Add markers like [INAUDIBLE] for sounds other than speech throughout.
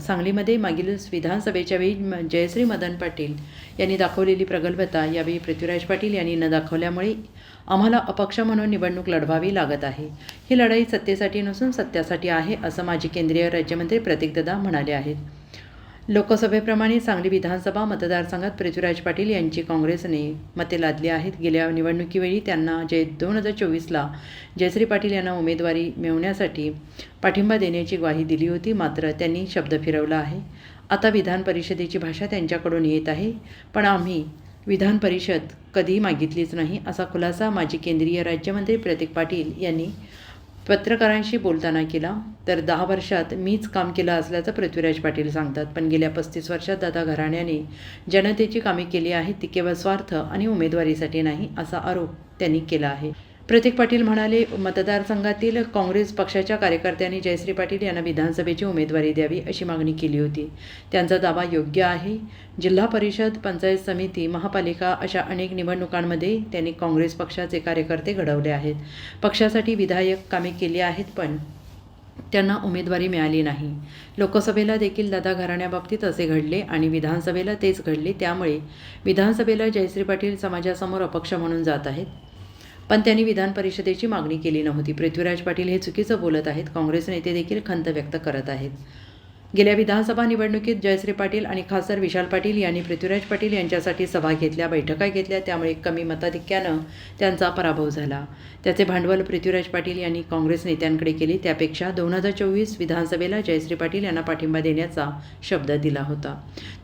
सांगलीमध्ये मागील विधानसभेच्या वेळी म- जयश्री मदन पाटील यांनी दाखवलेली प्रगल्भता यावेळी पृथ्वीराज पाटील यांनी न दाखवल्यामुळे आम्हाला अपक्ष म्हणून निवडणूक लढवावी लागत आहे. ही लढाई सत्तेसाठी नसून सत्यासाठी आहे असं माजी केंद्रीय राज्यमंत्री प्रतीकदादा म्हणाले आहेत. लोकसभेप्रमाणे सांगली विधानसभा मतदारसंघात पृथ्वीराज पाटील यांची काँग्रेसने मते लादली आहेत. गेल्या निवडणुकीवेळी त्यांना जे दोन हजार चोवीसला जयश्री पाटील यांना उमेदवारी मिळवण्यासाठी पाठिंबा देण्याची ग्वाही दिली होती मात्र त्यांनी शब्द फिरवला आहे. आता विधान परिषदेची भाषा त्यांच्याकडून येत आहे पण आम्ही विधान परिषद कधी मागितलीच नाही असा खुलासा माजी केंद्रीय राज्यमंत्री प्रतीक पाटील यांनी पत्रकारांशी बोलताना केला. तर दहा वर्षात मीच काम केलं असल्याचं पृथ्वीराज पाटील सांगतात. पण गेल्या पस्तीस वर्षात दादा घराण्याने जनतेची कामे केली आहेत ती केवळ स्वार्थ आणि उमेदवारीसाठी नाही असा आरोप त्यांनी केला आहे. प्रतीक पाटील म्हणाले मतदारसंघातील काँग्रेस पक्षाच्या कार्यकर्त्यांनी जयश्री पाटील यांना विधानसभेची उमेदवारी द्यावी अशी मागणी केली होती. त्यांचा दावा योग्य आहे. जिल्हा परिषद पंचायत समिती महापालिका अशा अनेक निवडणुकांमध्ये त्यांनी काँग्रेस पक्षाचे कार्यकर्ते घडवले आहेत. पक्षासाठी विधायक कामे केली आहेत पण त्यांना उमेदवारी मिळाली नाही. लोकसभेला देखील दादा घराण्याबाबतीत असे घडले आणि विधानसभेला तेच घडले. त्यामुळे विधानसभेला जयश्री पाटील समाजासमोर अपक्ष म्हणून जात आहेत. पण त्यांनी विधान परिषदेची मागणी केली नव्हती. पृथ्वीराज पाटील हे चुकीचं बोलत आहेत. काँग्रेस नेते देखील खंत व्यक्त करत आहेत. गेल्या विधानसभा निवडणुकीत जयश्री पाटील आणि खासदार विशाल पाटील यांनी पृथ्वीराज पाटील यांच्यासाठी सभा घेतल्या बैठका घेतल्या त्यामुळे कमी मताधिक्यानं त्यांचा पराभव झाला. त्याचे भांडवल पृथ्वीराज पाटील यांनी काँग्रेस नेत्यांकडे केले त्यापेक्षा दोन हजार चोवीस विधानसभेला जयश्री पाटील यांना पाठिंबा देण्याचा शब्द दिला होता.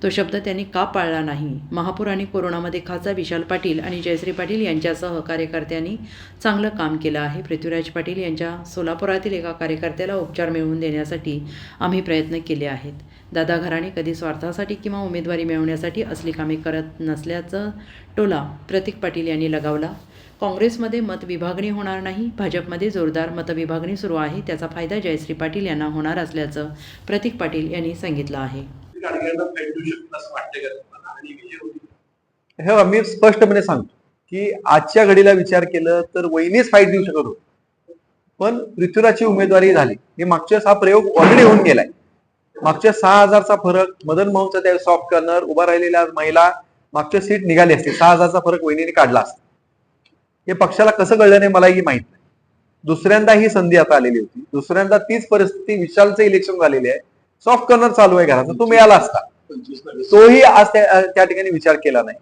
तो शब्द त्यांनी का पाळला नाही? महापूर आणि कोरोनामध्ये खासदार विशाल पाटील आणि जयश्री पाटील यांच्यासह कार्यकर्त्यांनी चांगलं काम केलं आहे. पृथ्वीराज पाटील यांच्या सोलापुरातील एका कार्यकर्त्याला उपचार मिळवून देण्यासाठी आम्ही प्रयत्न केले. आहेत. दादा घराणे कधी स्वार्थासाठी किंवा उमेदवारी मिळवण्यासाठी असली कामे करत नसल्याचं टोला प्रतीक पाटील यांनी लगावला. काँग्रेसमध्ये मत विभागणी होणार नाही. भाजपमध्ये जोरदार मतविभागणी सुरू आहे. त्याचा फायदा जयश्री पाटील यांना होणार असल्याचं प्रतीक पाटील यांनी सांगितलं आहे. हे मी स्पष्टपणे सांगतो की आजच्या घडीला विचार केलं तर वहिनीच फाईट देऊ शकत होतो. पण पृथ्वीराजची उमेदवारी झाली. हे मागच्या हा प्रयोग ऑलरेडी होऊन गेलाय. मागच्या सहा हजारचा फरक मदन मोहनचा त्या सॉफ्ट कर्नर उभा राहिलेल्या महिला मागच्या सीट निघाली असते. सहा हजारचा फरक वहिनीने काढला असता. हे पक्षाला कसं कळलं नाही मलाही माहीत नाही. दुसऱ्यांदा ही संधी आता आलेली होती. दुसऱ्यांदा तीच परिस्थिती विशालचं इलेक्शन झालेली आहे. सॉफ्ट कर्नर चालू आहे घराचा. तो मिळाला असता. तोही आज त्या त्या ठिकाणी विचार केला नाही.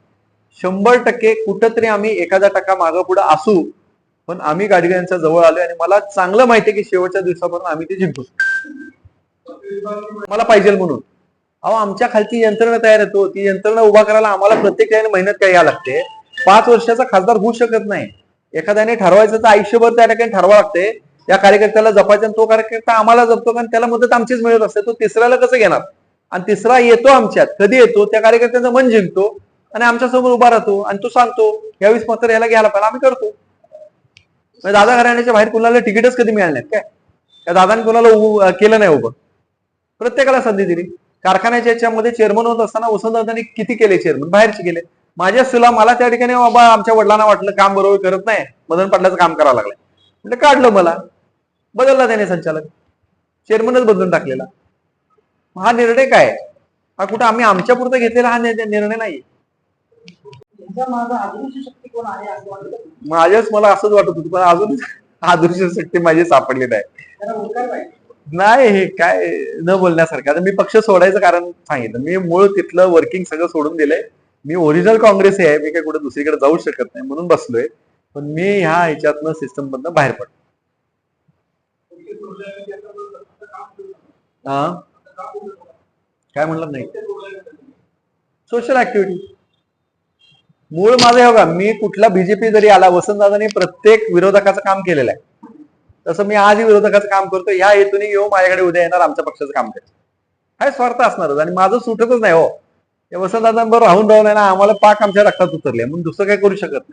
शंभर टक्के कुठंतरी आम्ही एखादा टक्का मागं पुढे असू पण आम्ही गाडगिळ्यांच्या जवळ आलोय आणि मला चांगलं माहितीये की शेवटच्या दिवसापर्यंत आम्ही ते जिंकू मला पाहिजे म्हणून. अहो आमच्या खालची यंत्रणा तयार येतो ती यंत्रणा उभा करायला आम्हाला प्रत्येक ठिकाणी मेहनत काय घ्यावी लागते. पाच वर्षाचा खासदार होऊ शकत नाही. एखाद्याने ठरवायचं तर आयुष्यभर त्या ठिकाणी ठरवा लागते. या कार्यकर्त्याला जपायचं आणि तो कार्यकर्ता आम्हाला जपतो कारण त्याला मदत आमचीच मिळत असते. तो तिसऱ्याला कसं घेणार? आणि तिसरा येतो आमच्यात. कधी येतो? त्या कार्यकर्त्यांचं मन जिंकतो आणि आमच्यासमोर उभा राहतो आणि तो सांगतो यावेळेस मात्र याला घ्यायला पाहिजे. आम्ही करतो. म्हणजे दादा घराण्याच्या बाहेर कुणाला तिकीटच कधी मिळाले नाहीत काय? त्या दादाने कुणाला उभं- केलं नाही उभं. प्रत्येकाला संधी दिली. कारखान्याच्या याच्यामध्ये चेअरमन होत असताना वसंतदादांनी किती केले चेअरमन बाहेरचे केले. माझ्या सुला मला त्या ठिकाणी बाबा आमच्या वडिलांना वाटलं काम बरोबर करत नाही. मदन पाटलाचं काम करावं लागलं म्हणजे काढलं मला. बदलला त्याने संचालक. चेअरमनच बदलून टाकलेला. हा निर्णय काय? हा कुठं आम्ही आमच्या पुरता घेतलेला हा निर्णय नाही माझ्याच मला असंच वाटत होतं पण अजून आदर्श शक्ती माझी सापडली नाही. नाही हे काय न बोलण्यासारखं. आता मी पक्ष सोडायचं कारण सांगितलं. मी मूळ तिथलं वर्किंग सगळं सोडून दिलंय. मी ओरिजिनल काँग्रेस आहे. मी काय कुठे दुसरीकडे जाऊ शकत नाही म्हणून बसलोय. पण मी ह्या ह्याच्यातनं सिस्टम मधनं बाहेर पडतो हा काय म्हणलं नाही? सोशल ऍक्टिव्हिटी मूळ माझं हे बघा मी कुठला बीजेपी जरी आला वसंतदादांनी प्रत्येक विरोधकाचं काम केलेलं आहे. तसं मी आजही विरोधकाचं काम करतो ह्या हेतूने येऊ माझ्याकडे उद्या येणार आमच्या पक्षाचं काम करतो काय स्वार्थ असणारच आणि माझं सुटतच नाही हो. या वसंतदादांबरोबर राहून राहून आहे ना आम्हाला पाक आमच्या रक्तात उतरले म्हणून दुसरं काही करू शकत नाही.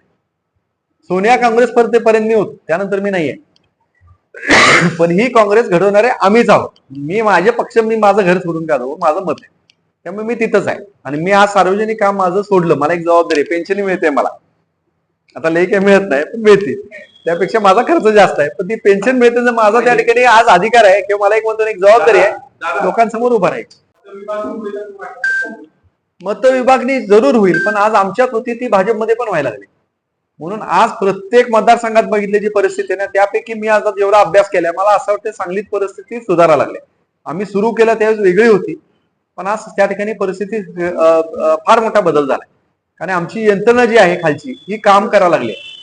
सोनिया काँग्रेस स्पर्धेपर्यंत मी होतो. त्यानंतर मी नाहीये. [COUGHS] पण ही काँग्रेस घडवणारे आम्हीच आहोत. मी माझे पक्ष मी माझं घर सोडून का माझं मत आहे. त्यामुळे मी तिथंच आहे. आणि मी आज सार्वजनिक काम माझं सोडलं. मला एक जबाबदारी पेन्शन मिळते मला. आता लई काही मिळत नाही पण मिळते त्यापेक्षा माझा खर्च जास्त आहे. पण ती पेन्शन मिळते तर माझा त्या ठिकाणी आज अधिकार आहे. किंवा मला एक म्हणतो एक जबाबदारी आहे. लोकांसमोर उभा राहायची. मतविभागणी जरूर होईल पण आज आमच्यात होती ती भाजपमध्ये पण व्हायला लागली. म्हणून आज प्रत्येक मतदारसंघात बघितली जी परिस्थिती आहे ना त्यापैकी मी आज जेवढा अभ्यास केलाय मला असं वाटतं सांगलीत परिस्थिती सुधारायला लागली. आम्ही सुरू केलं त्यावेळेस वेगळी होती. पण आज त्या ठिकाणी परिस्थिती फार मोठा बदल झालाय. कारण आमची यंत्रणा जी आहे खालची ही काम करायला लागली आहे.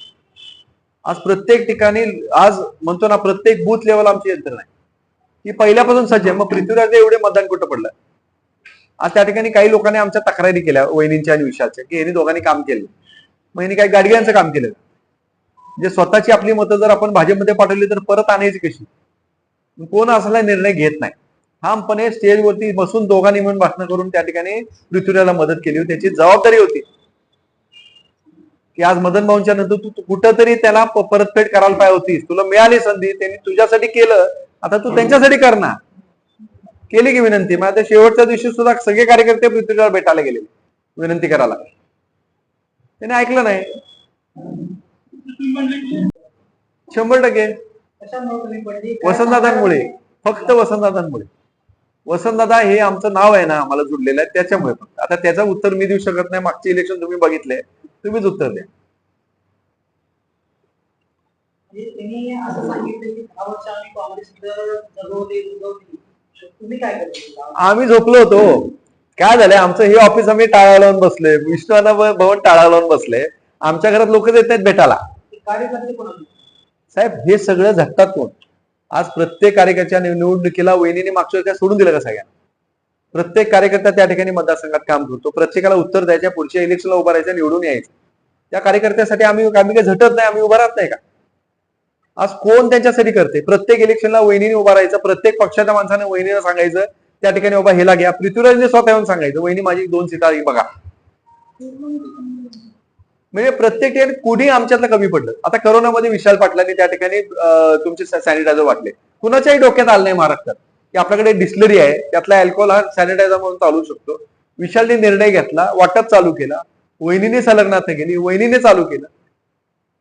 आज प्रत्येक ठिकाणी आज म्हणतो ना प्रत्येक बूथ लेवल आमची यंत्रणा आहे. ही पहिल्यापासून सज्ज आहे. मग पृथ्वीराज एवढे मतदान कुठं पडलं? आज त्या ठिकाणी काही लोकांनी आमच्या तक्रारी केल्या वहिनींच्या आणि विषयाच्या की यांनी दोघांनी काम केलं. मग यांनी काही गाडग्यांचं काम केलं. म्हणजे स्वतःची आपली मतं जर आपण भाजपमध्ये पाठवली तर परत आणायची कशी? कोण असला निर्णय घेत नाही. ठामपणे स्टेजवरती बसून दोघांनी मिळून भाषण करून त्या ठिकाणी पृथ्वीराजला मदत केली होती. त्याची जबाबदारी होती. की आज मदन भाऊंच्या नंतर तू कुठंतरी त्याला परतफेड करायला पाहिजे होतीस. तुला मिळाली संधी त्यांनी तुझ्यासाठी केलं आता तू त्यांच्यासाठी कर ना केली की विनंती? मग आता शेवटच्या दिवशी सुद्धा सगळे कार्यकर्ते पृथ्वीराज भेटायला गेले विनंती करायला. त्याने ऐकलं नाही. शंभर टक्के. वसंतदादांमुळे फक्त वसंतदादांमुळे. वसंतदादा हे आमचं नाव आहे ना आम्हाला जुडलेलं आहे त्याच्यामुळे फक्त. आता त्याचं उत्तर मी देऊ शकत नाही मागचे इलेक्शन तुम्ही बघितले. तुम्हीच उत्तर द्या. आम्ही झोपलो होतो. काय झालंय? आमचं हे ऑफिस आम्ही टाळा लावून बसलोय विष्णुवाना भवन टाळा लावून बसले. आमच्या घरात लोक येत आहेत भेटायला? साहेब हे सगळं झटतात कोण? आज प्रत्येक कार्यकर्त्याच्या निव- निवडणुकीला वहिनीने मागच्या सोडून दिलं का सगळ्यांना? प्रत्येक कार्यकर्ता त्या ठिकाणी मतदारसंघात काम करतो. प्रत्येकाला उत्तर द्यायच्या पुढच्या इलेक्शनला उभा राहायचं निवडून यायचं. त्या कार्यकर्त्यासाठी आम्ही आम्ही काही झटत नाही आम्ही उभा राहत नाही का? आज कोण त्यांच्यासाठी करते? प्रत्येक इलेक्शनला वहिनीने उभा राहायचं प्रत्येक पक्षाच्या माणसाने वहिनीला सांगायचं त्या ठिकाणी बाबा हेला घ्या. पृथ्वीराजने स्वतः येऊन सांगायचं वहिनी माझी दोन सीटा बघा. म्हणजे प्रत्येक ठिकाणी कुणी आमच्यातलं कमी पडलं. आता करोनामध्ये विशाल पाटलांनी त्या ठिकाणी तुमचे सॅनिटायझर वाटले. कुणाच्याही डोक्यात आलं नाही महाराष्ट्रात. की आपल्याकडे डिस्लरी आहे त्यातला अल्कोहोल हा सॅनिटायझर म्हणून चालू शकतो. विशालने निर्णय घेतला वाटप चालू केला. वहिनीने संलग्नात गेली वहिनीने चालू केलं.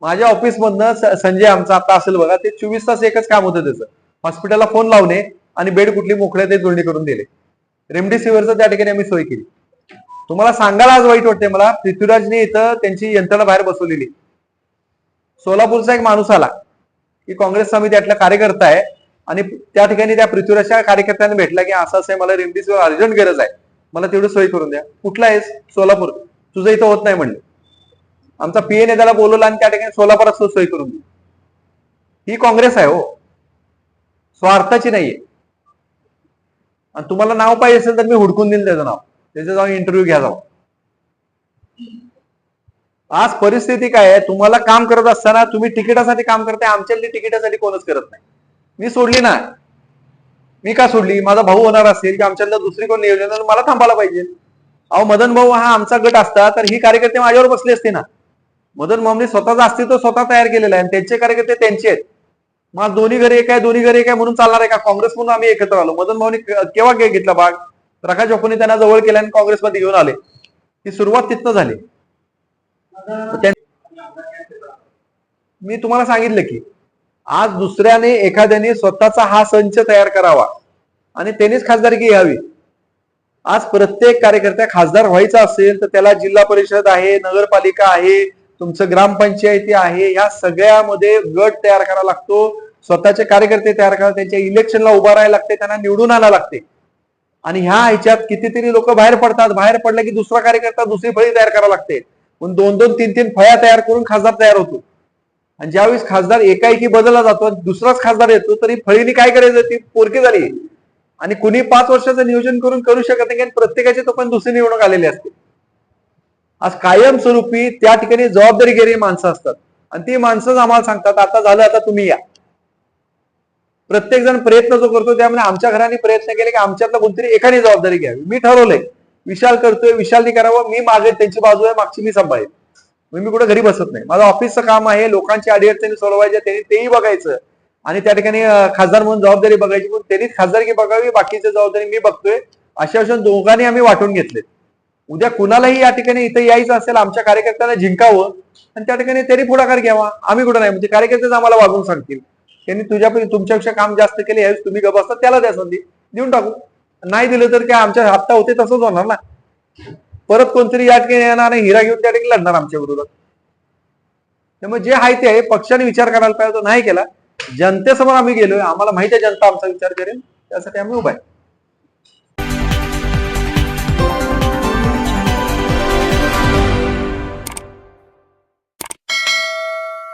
माझ्या ऑफिसमधनं संजय आमचा आता असेल बघा ते चोवीस तास एकच काम होतं त्याचं. हॉस्पिटलला फोन लावणे आणि बेड कुठली मोकळे ते जुळणी करून दिले रेमडेसिवीरचं त्या ठिकाणी आम्ही सोय केली. तुम्हाला सांगायला आज वाईट वाटते मला पृथ्वीराजने इथं त्यांची यंत्रणा बाहेर बसवलेली. सोलापूरचा एक माणूस आला की काँग्रेस समितीतला कार्यकर्ता आहे. आणि त्या ठिकाणी त्या पृथ्वीराजच्या कार्यकर्त्यांना भेटला की असं असं आहे, मला रेमडेसिवीर अर्जंट गरज आहे. मला तेवढं सोय करून द्या. कुठला आहेस? सोलापूर. तुझं इथं होत नाही म्हणलं. आमचा पीए त्याला बोलवला आणि त्या ठिकाणी सोलापुरात सोय करून दिली. ही काँग्रेस आहे हो. स्वार्थाची नाहीये. आणि तुम्हाला नाव पाहिजे असेल तर मी हुडकून देईल त्याचं नाव. त्याचं जाऊन इंटरव्ह्यू घ्या जाऊ आज परिस्थिती काय आहे? तुम्हाला काम करत असताना तुम्ही तिकिटासाठी काम करताय. आमच्यातली तिकिटासाठी कोणच करत नाही. मी सोडली ना. मी का सोडली? माझा भाऊ होणार असेल की आमच्यातलं दुसरी कोण नियोजन मला थांबायला पाहिजे. अहो मदन भाऊ हा आमचा गट असता तर ही कार्यकर्ते माझ्यावर बसले असते ना. मदन भाऊने स्वतःचं अस्तित्व स्वतः तयार केलेलं आहे आणि त्यांचे कार्यकर्ते त्यांचे आहेत. मग दोन्ही घरी एक आहे दोन्ही घरी एक आहे म्हणून चालणार आहे का? काँग्रेस म्हणून आम्ही एकत्र आलो. मदन भाऊने के- केव्हा घे- घेतला भाग? प्रकाश जोकोनी त्यांना जवळ केला आणि काँग्रेसमध्ये घेऊन आले. ही सुरुवात तिथनं झाली. मी तुम्हाला सांगितलं की आज दुसऱ्याने एखाद्याने स्वतःचा हा संच तयार करावा. आणि त्यानेच खासदारकी घ्यावी. आज प्रत्येक कार्यकर्त्या खासदार व्हायचा असेल तर त्याला जिल्हा परिषद आहे नगरपालिका आहे तुमचं ग्रामपंचायती आहे ह्या सगळ्यामध्ये गट तयार करावा लागतो. स्वतःचे कार्यकर्ते तयार करा त्यांच्या इलेक्शनला उभा राहायला लागते त्यांना निवडून आणायला लागते. आणि ह्या ह्याच्यात कितीतरी लोक बाहेर पडतात बाहेर पडले की दुसरा कार्यकर्ता दुसरी फळी तयार करावं लागते. पण दोन दोन तीन तीन फळ्या तयार करून खासदार तयार होतो. आणि ज्यावेळेस खासदार एकाएकी बदलला जातो आणि दुसराच खासदार येतो तरी फळीने काय करायचं? ती पोरकी झाली. आणि कुणी पाच वर्षाचं नियोजन करून करू शकत नाही कारण प्रत्येकाची तो पण दुसरी निवडणूक आलेली असते. आज कायमस्वरूपी त्या ठिकाणी जबाबदारी घेणारी माणसं असतात. आणि ती माणसंच आम्हाला सांगतात आता झालं आता तुम्ही या. प्रत्येक जण प्रयत्न जो करतो त्यामुळे आमच्या घराने प्रयत्न केले की आमच्यातला कोणतरी एकाने जबाबदारी घ्यावी. मी ठरवलंय विशाल करतोय विशालने करावं मी मागे त्यांची बाजू आहे मागची मी सांभाळेल मी कुठे घरी बसत नाही. माझं ऑफिसचं काम आहे लोकांची अडीअडचणी सोडवायच्या त्यांनी तेही बघायचं. आणि त्या ठिकाणी खासदार म्हणून जबाबदारी बघायची पण त्यांनीच खासदारकी बघावी बाकीची जबाबदारी मी बघतोय. अशा अशा दोघांनी आम्ही वाटून घेतले उद्या कुणालाही या ठिकाणी इथं यायचं असेल आमच्या कार्यकर्त्यांना जिंकावं आणि त्या ठिकाणी त्यांनी पुढाकार घ्यावा. आम्ही कुठं नाही म्हणजे कार्यकर्तेच आम्हाला वागून सांगतील. त्यांनी तुझ्या तुमच्यापेक्षा काम जास्त केले यावेळेस तुम्ही गप असता त्याला द्या संधी. देऊन टाकू. नाही दिलं तर काय आमच्या हप्ता होते तसंच होणार ना. परत कोणतरी या ठिकाणी येणार आणि हिरा घेऊन त्या ठिकाणी लढणार आमच्या विरोधात. त्यामुळे जे आहे ते आहे पक्षाने विचार करायला पाहिजे तो नाही केला. जनतेसमोर आम्ही गेलोय आम्हाला माहिती आहे जनता आमचा विचार करेल त्यासाठी आम्ही उभा आहे.